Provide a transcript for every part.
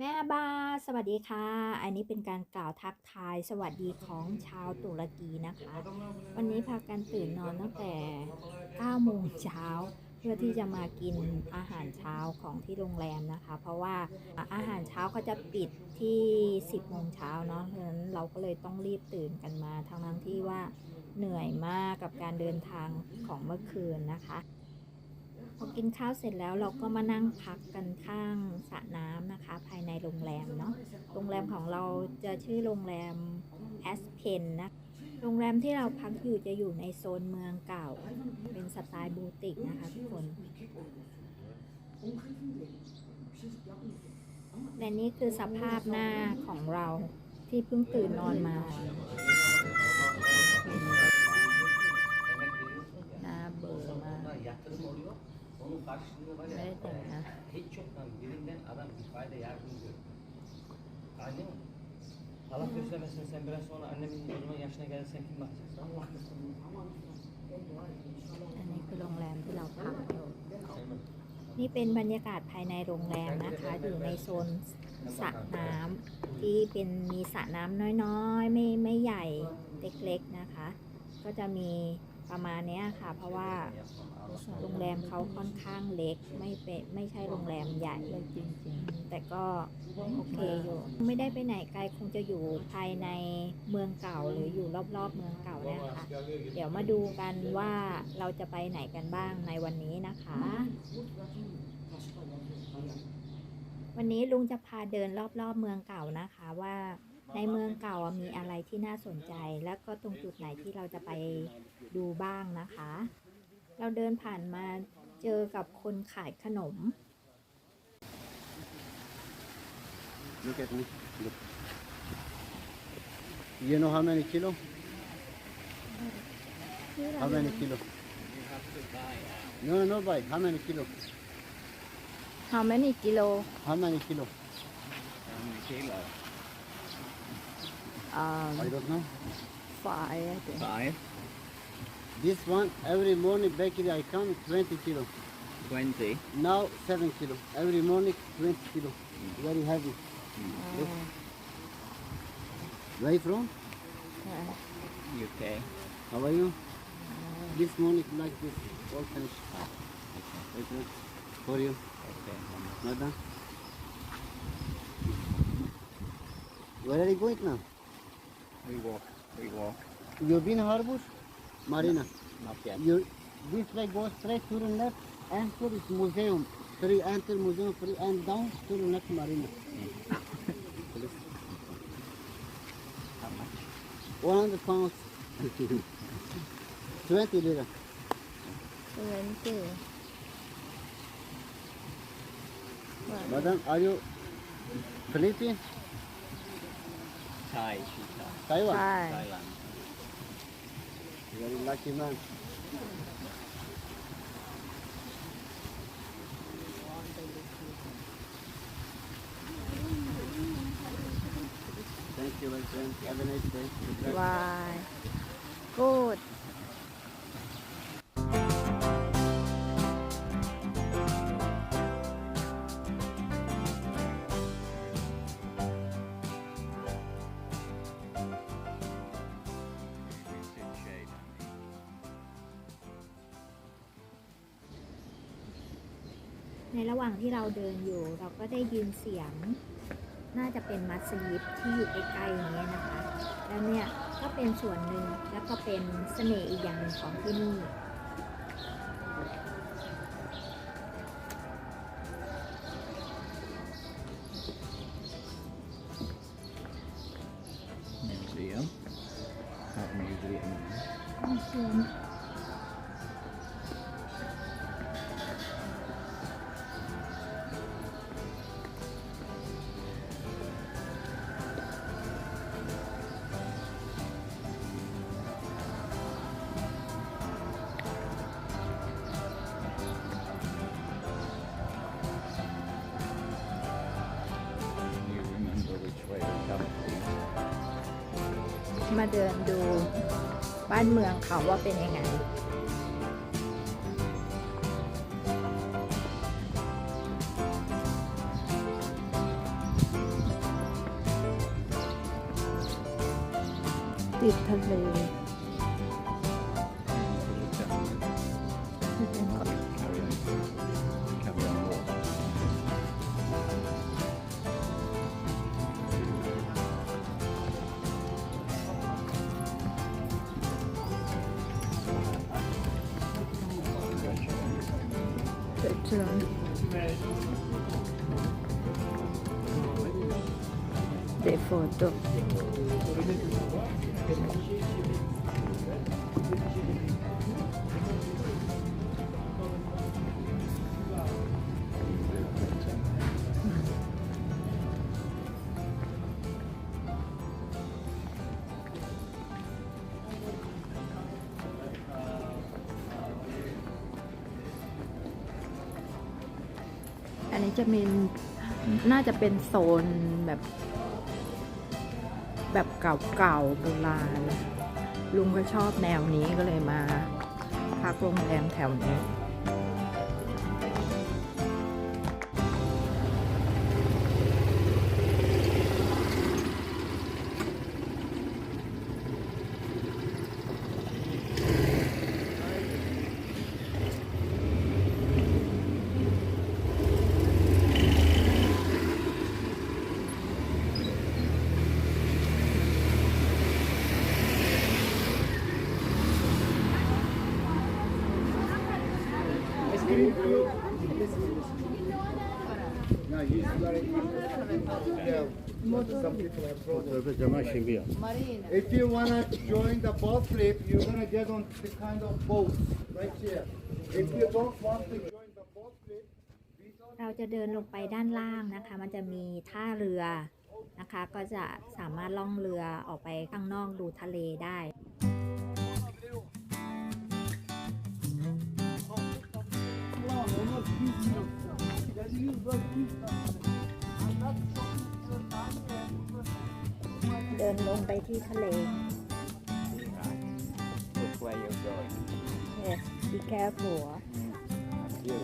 แม่บาสวัสดีค่ะ อันนี้เป็นการกล่าวทักทายสวัสดีของชาวตุรกีนะคะ วันนี้พากันตื่นนอนตั้งแต่ 9 โมงเช้า เพื่อที่จะมากินอาหารเช้าของที่โรงแรมนะคะ เพราะว่าอาหารเช้าเขาจะปิดที่ 10 โมงเช้าเนาะเพราะฉะนั้นเราก็เลยต้องรีบตื่นกันมาทั้งทั้งที่ว่าเหนื่อยมากกับการเดินทางของเมื่อคืนนะคะ พอกินข้าวเสร็จแล้วเราก็มานั่งพักกันข้างสระน้ำนะคะ ภายในโรงแรมเนาะโรงแรมของเราจะชื่อโรงแรมแอสเพนนะโรงแรมที่เราพักอยู่จะอยู่ในโซนเมืองเก่า เป็นสไตล์บูติกนะคะทุกคน และนี่คือสภาพหน้าของเราที่เพิ่งตื่นนอนมาหน้าเบลอมาก Onun karşılığını var ya. Evet, evet. Hiç yoktan birinden adam bir fayda yardım görüyor. Anne mi? Allah göstermesin sen biraz sonra annemin o zaman yaşına gelirsen kim bakacaksın? อันนี้คือโรงแรมที่เราพักอยู่ นี่เป็นบรรยากาศภายในโรงแรมนะคะ อยู่ในโซนสระน้ำที่เป็นมีสระน้ำน้อยๆ ไม่ไม่ใหญ่เล็กๆนะคะ ก็จะมี ประมาณนี้ค่ะ เพราะว่าโรงแรมเขาค่อนข้างเล็กไม่เป็นไม่ใช่โรงแรมใหญ่เลยจริงๆ แต่ก็โอเคอยู่ ไม่ได้ไปไหนไกลคงจะอยู่ภายในเมืองเก่าหรืออยู่รอบๆเมืองเก่าเนะคะเดี๋ยวมาดูกันว่าเราจะไปไหนกันบ้างในวันนี้นะคะ วันนี้ลุงจะพาเดินรอบๆเมืองเก่านะคะว่า ในเมืองเก่าอะมีอะไรที่น่าสนใจ แล้วก็ตรงจุดไหนที่เราจะไปดูบ้างนะคะ เราเดินผ่านมาเจอกับคนขายขนม Look at me. Look. You know how many kilo? How many kilo? No, no, buy. How many kilo? How many kilo How many kilo? Um I don't know. five I think. Five, This one, every morning bakery I come, 20 kilo. twenty. Now 7 kilo. Every morning 20 kilo. Very heavy. Look. Where you from? UK. How are you? This morning like this. All finished. Okay. For you. Okay. Madam. Where are you going now? We walk. We walk. You've been Harbour? Marina. Not yet. You this way goes straight to the left, enter is museum. Three enter museum, three and down to the next marina. How much? 100 pounds. 20 lira. twenty Madam, are you Philippine? Thai. She Thai. Taiwan? Thailand. Very lucky man. Thank you, my friend. Have a nice day. Why good างที่เราเดินอยู่ เราก็ได้ยินเสียง น่าจะเป็นมัสยิดที่อยู่ใกล้ๆนี้นะคะ แล้วเนี่ยก็เป็นส่วนหนึ่งแล้วก็เป็นเสน่ห์อีกอย่างหนึ่งของที่นี่ มาเดินดูบ้านเมืองเขาว่าเป็นยังไงติดทะเล เดโฟโต้อันนี้จะเป็นน่าจะเป็นโซนแบบ แบบเก่าๆโบราณลุงก็ชอบแนวนี้ก็เลยมาพักโรงแรมแถวนี้ problems. If you wanna join the boat flip, you're gonna get on the kind of boat right here. If you don't want to join the boat flip, เราจะเดินลงไปด้านล่างนะคะ มันจะมีท่าเรือนะคะ ก็จะสามารถล่องเรือออกไปข้างนอกดูทะเลได้ เดินลงไปที่ทะเล Which way you're going? yes be careful You.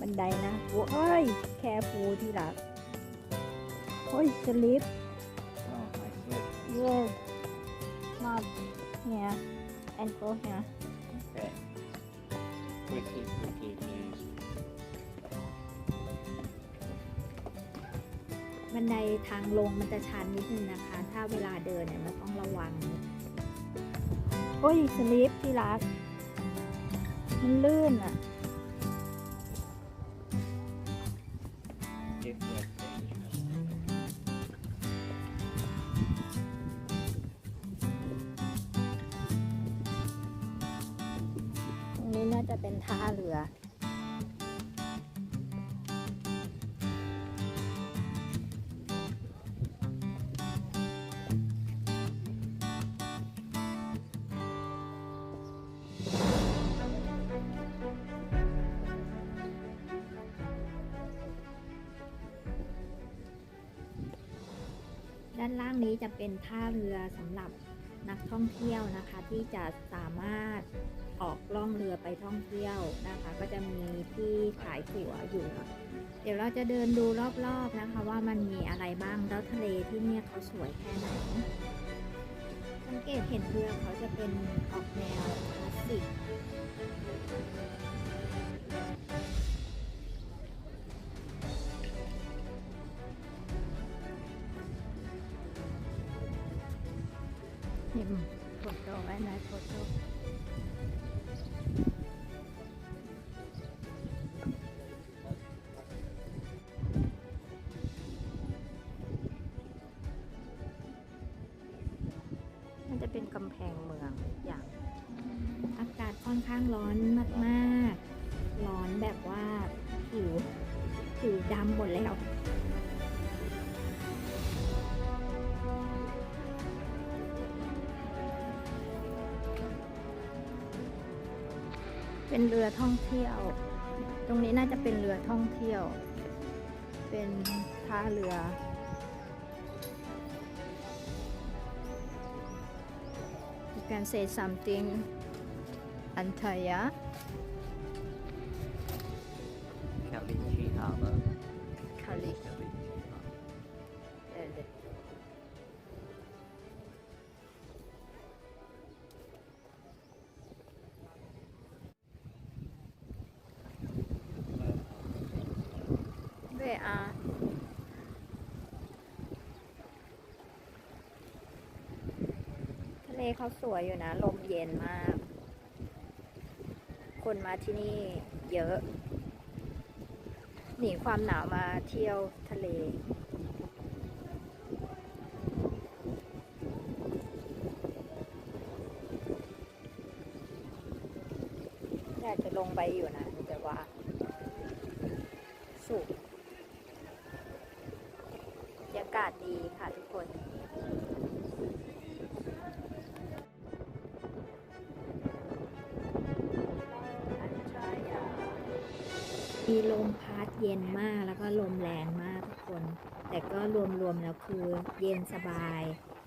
บันไดนะโอ้ย แคฟูที่รักโอ้ยสลิป Oh, I slip. yes not here and go here Okay. Quickly, quickly, please. บันไดทางลงมันจะชันนิดนึงนะคะ ถ้าเวลาเดินเนี่ยมันต้องระวัง โอ้ยสลิปที่รัก มันลื่นอะานล่างนี้จะเป็นท่าเรือสำหรับนักท่องเที่ยวนะคะ ที่จะสามารถออกล่องเรือไปท่องเที่ยวนะคะ ก็จะมีที่ขายตั๋วอยู่เดี๋ยวเราจะเดินดูรอบๆนะคะ ว่ามันมีอะไรบ้างแล้วทะเลที่เนี่ยเขาสวยแค่ไหนสังเกตเห็นเรือเขาจะเป็นออกแนวคลาสสิก นี่โฟโต้ไว้ไหนโฟโต้ เป็นเรือท่องเที่ยว ตรงนี้น่าจะเป็นเรือท่องเที่ยว เป็นท่าเรือ You can say something Antaya เลเขาสวยอยู่นะ ลมเย็นมาก คนมาที่นี่เยอะ หนีความหนาวมาเที่ยวทะเลอยากจะลงไปอยู่นะ ทุกคน แต่ก็รวมๆแล้วคือเย็นสบาย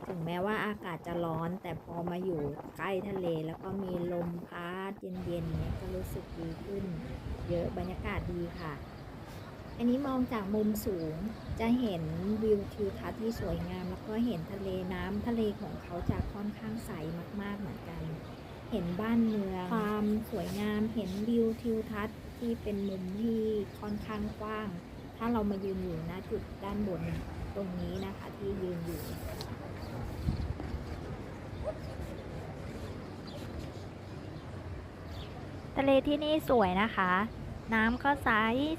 ถึงแม้ว่าอากาศจะร้อน แต่พอมาอยู่ใกล้ทะเลแล้วก็มีลมพัดเย็นๆเนี่ยก็รู้สึกดีขึ้น เยอะบรรยากาศดีค่ะ อันนี้มองจากมุมสูงจะเห็นวิวทิวทัศน์ที่สวยงาม แล้วก็เห็นทะเลน้ำทะเลของเขาจะค่อนข้างใสมากๆเหมือนกัน เห็นบ้านเมืองความสวยงามเห็นวิวทิวทัศน์ที่เป็นมุมที่ค่อนข้างกว้าง ถ้าเรามายืนอยู่ณจุดด้านบนตรงนี้นะคะที่ยืนอยู่ทะเลที่นี่สวยนะคะ น้ำก็ใส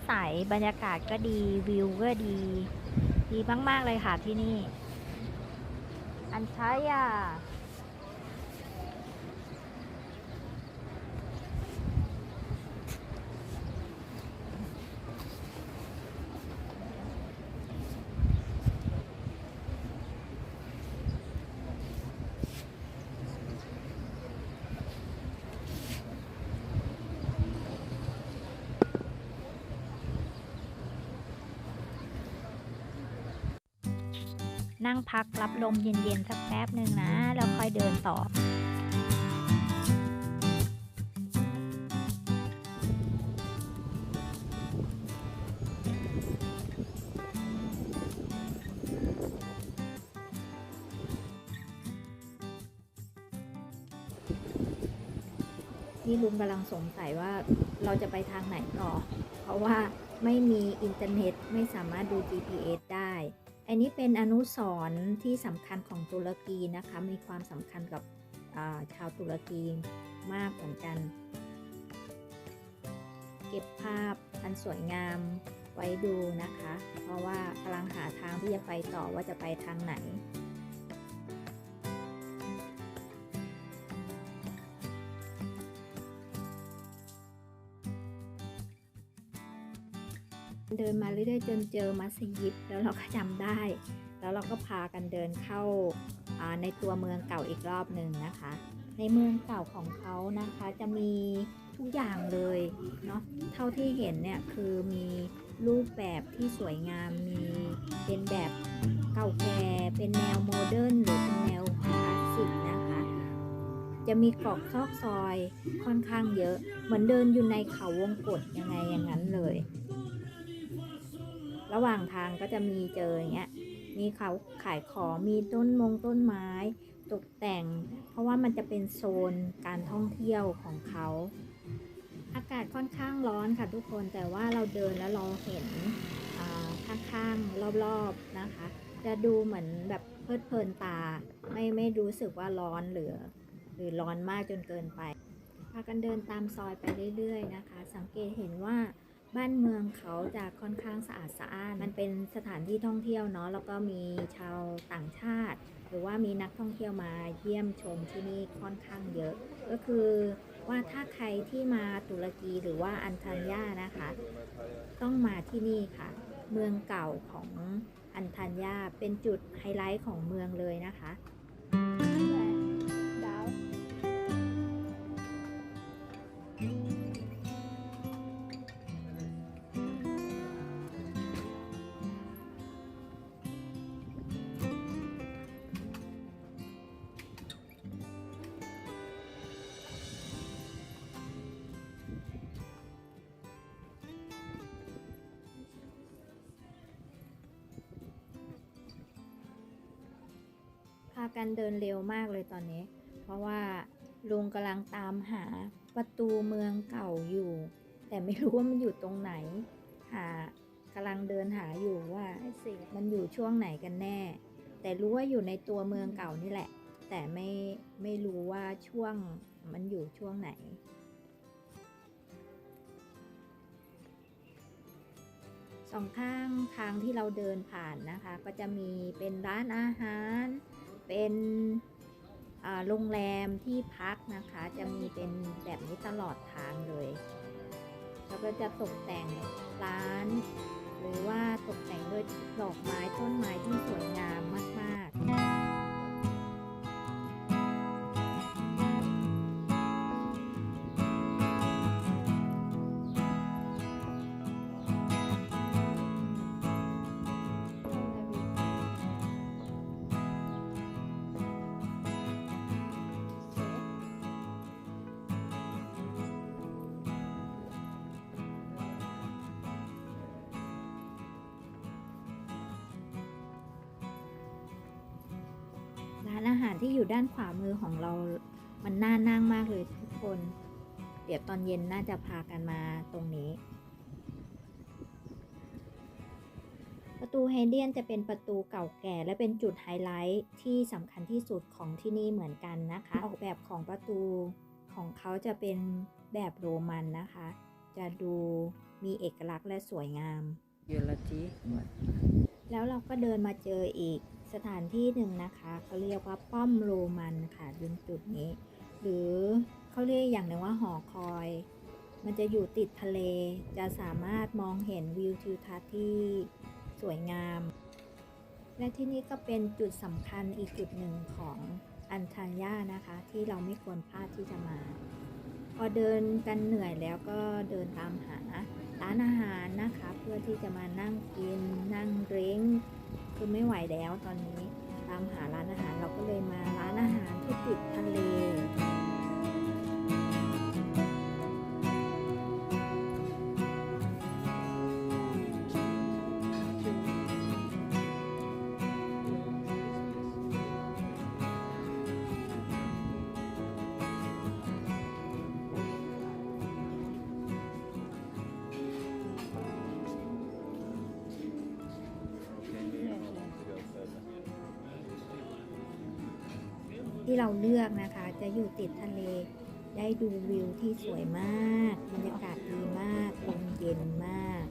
ใสบรรยากาศก็ดีวิวก็ดี ดีมาก ๆ เลยค่ะที่นี่ อันชายา นั่งพักรับลมเย็นๆสักแป๊บหนึ่งนะ แล้วค่อยเดินต่อ นี่ลุงกำลังสงสัยว่าเราจะไปทางไหนต่อ เพราะว่าไม่มีอินเทอร์เน็ตไม่สามารถดู GPS ได้ อันนี้เป็นอนุสรณ์ที่สำคัญของตุรกีนะคะ มีความสำคัญกับาชาวตุรกีมากเหมือนกัน เก็บภาพอันสวยงามไว้ดูนะคะ เพราะว่ากำลังหาทางที่จะไปต่อว่าจะไปทางไหน เดินมาเรื่อยๆจนเจอมัสยิดแล้วเราก็จำได้ แล้วเราก็พากันเดินเข้าในตัวเมืองเก่าอีกรอบหนึ่งนะคะ ในเมืองเก่าของเขานะคะจะมีทุกอย่างเลยเนาะเท่าที่เห็นเนี่ยคือมีรูปแบบที่สวยงามมีเป็นแบบเก่าแก่เป็นแนวโมเดิร์นหรือเป็นแนวคลาสสิกนะคะ จะมีกรอกซอกซอยค่อนข้างเยอะ เหมือนเดินอยู่ในเขาวงกตยังไงอย่างนั้นเลย ระหว่างทางก็จะมีเจออย่างเงี้ย มีเขาขายของมีต้นมงต้นไม้ตกแต่ง เพราะว่ามันจะเป็นโซนการท่องเที่ยวของเขา อากาศค่อนข้างร้อนค่ะทุกคนแต่ว่าเราเดินแล้วเราเห็นข้างๆรอบๆนะคะ จะดูเหมือนแบบเพลิดเพลินตา ไม่ไม่รู้สึกว่าร้อนหรือ หรือร้อนมากจนเกินไปพากันเดินตามซอยไปเรื่อยๆนะคะ สังเกตเห็นว่า บ้านเมืองเขาจะค่อนข้างสะอาดสะอ้าน มันเป็นสถานที่ท่องเที่ยวเนาะ แล้วก็มีชาวต่างชาติ หรือว่ามีนักท่องเที่ยวมาเยี่ยมชมที่นี่ค่อนข้างเยอะ ก็คือว่าถ้าใครที่มาตุรกีหรือว่าอันทัญญานะคะ ต้องมาที่นี่ค่ะ เมืองเก่าของอันทัญญาเป็นจุดไฮไลท์ของเมืองเลยนะคะ เดินเร็วมากเลยตอนนี้ เพราะว่าลุงกำลังตามหาประตูเมืองเก่าอยู่ แต่ไม่รู้ว่ามันอยู่ตรงไหน หากำลังเดินหาอยู่ว่ามันอยู่ช่วงไหนกันแน่ แต่รู้ว่าอยู่ในตัวเมืองเก่านี่แหละ แต่ไม่ไม่รู้ว่าช่วงมันอยู่ช่วงไหนสองข้างทางที่เราเดินผ่านนะคะ ก็จะมีเป็นร้านอาหาร เป็นโรงแรมที่พักนะคะ จะมีเป็นแบบนี้ตลอดทางเลย แล้วก็จะตกแต่งร้าน หรือว่าตกแต่งด้วยดอกไม้ต้นไม้ที่สวยงามมาก ๆ ที่อยู่ด้านขวามือของเรามันน่านั่งมากเลยทุกคน เดี๋ยวตอนเย็นน่าจะพากันมาตรงนี้ ประตูไฮเดียนจะเป็นประตูเก่าแก่และเป็นจุดไฮไลท์ที่สำคัญที่สุดของที่นี่เหมือนกันนะคะ ออกแบบของประตูของเขาจะเป็นแบบโรมันนะคะ จะดูมีเอกลักษณ์และสวยงาม Geology. What? แล้วเราก็เดินมาเจออีก สถานที่หนึ่งนะคะเขาเรียกว่าป้อมโรมันค่ะตรงจุดนี้ หรือเขาเรียกอย่างหนึ่งว่าหอคอย มันจะอยู่ติดทะเล จะสามารถมองเห็นวิวทิวทัศน์ที่สวยงาม และที่นี่ก็เป็นจุดสำคัญอีกจุดหนึ่งของอันทัญญานะคะ ที่เราไม่ควรพลาดที่จะมา พอเดินกันเหนื่อยแล้วก็เดินตามหาร้านอาหาร เพื่อที่จะมานั่งกินนั่งเร้งคือไม่ไหวแล้วตอนนี้ ตามหาร้านอาหารเราก็เลยมาร้านอาหารที่ติดทะเล ที่เราเลือกนะคะ จะอยู่ติดทะเล ได้ดูวิวที่สวยมากบรรยากาศดีมากลมเย็นมาก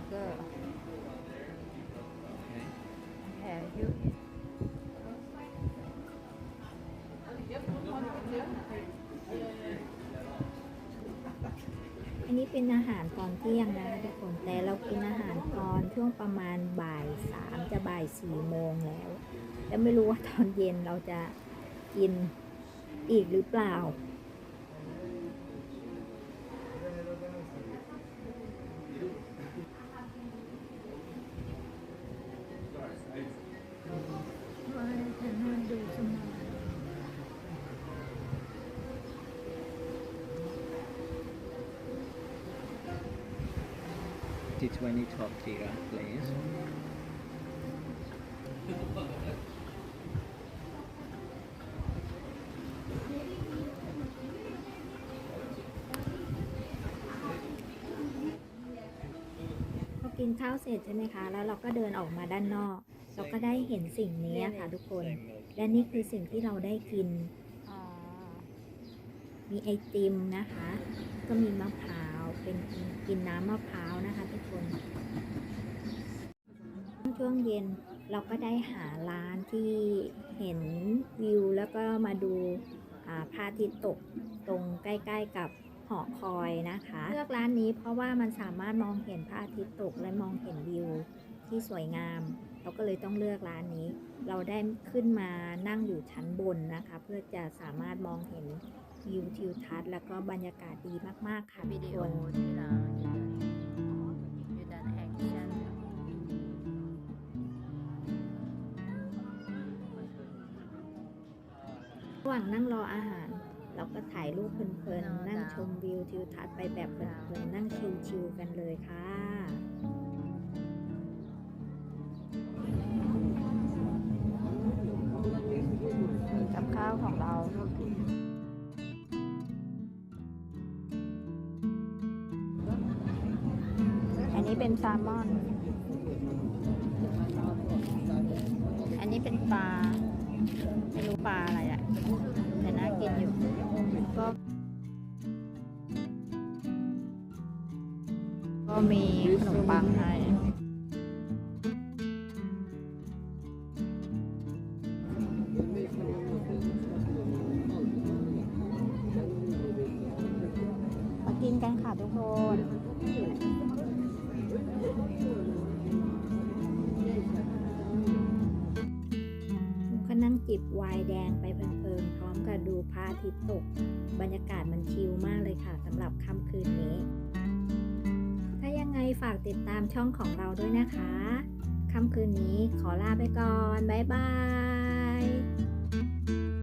งอีทเบอร์เกอร์ Okay. แถวยุอันนี้เป็นอาหารตอนเที่ยงนะคะทุกคนแต่เรากินอาหารตอนช่วงประมาณบ่ายสามจะบ่ายสี่โมงแล้ว แล้วไม่รู้ว่าตอนเย็นเราจะกินอีกหรือเปล่า T20 top tier, please. พอ กินข้าวเสร็จใช่ไหมคะ แล้วเราก็เดินออกมาด้านนอก เราก็ได้เห็นสิ่งนี้ค่ะทุกคน และนี่คือสิ่งที่เราได้กิน Ah. มีไอติมนะคะ ก็มีมะพร้าว เป็นกินน้ำมะพร้าวนะคะทุกคน ช่วงเย็นเราก็ได้หาร้านที่เห็นวิวแล้วก็มาดูอ่าพระอาทิตย์ตกตรงใกล้ ๆกับ หอคอยนะคะ เลือกร้านนี้เพราะว่ามันสามารถมองเห็นพระอาทิตย์ตกและมองเห็นวิวที่สวยงาม เราก็เลยต้องเลือกร้านนี้ เราได้ขึ้นมานั่งอยู่ชั้นบนนะคะ เพื่อจะสามารถมองเห็นวิวทิวทัศน์แล้วก็บรรยากาศดีมาก ๆ ค่ะวิกดีคโอนที่เราระหว่างนั่งรออาหาร ก็ถ่ายรูปเพลินๆ นั่งชมวิวทิวทัศน์ไปแบบเพลินๆ นั่งชิลๆกันเลยค่ะกับข้าวของเราอันนี้เป็นแซลมอน อันนี้เป็นปลา ไม่รู้ปลาอะไรอะแต่น่ากินอยู่ ก็ก็มีขนมปังให้ ลาไปก่อน บ๊ายบาย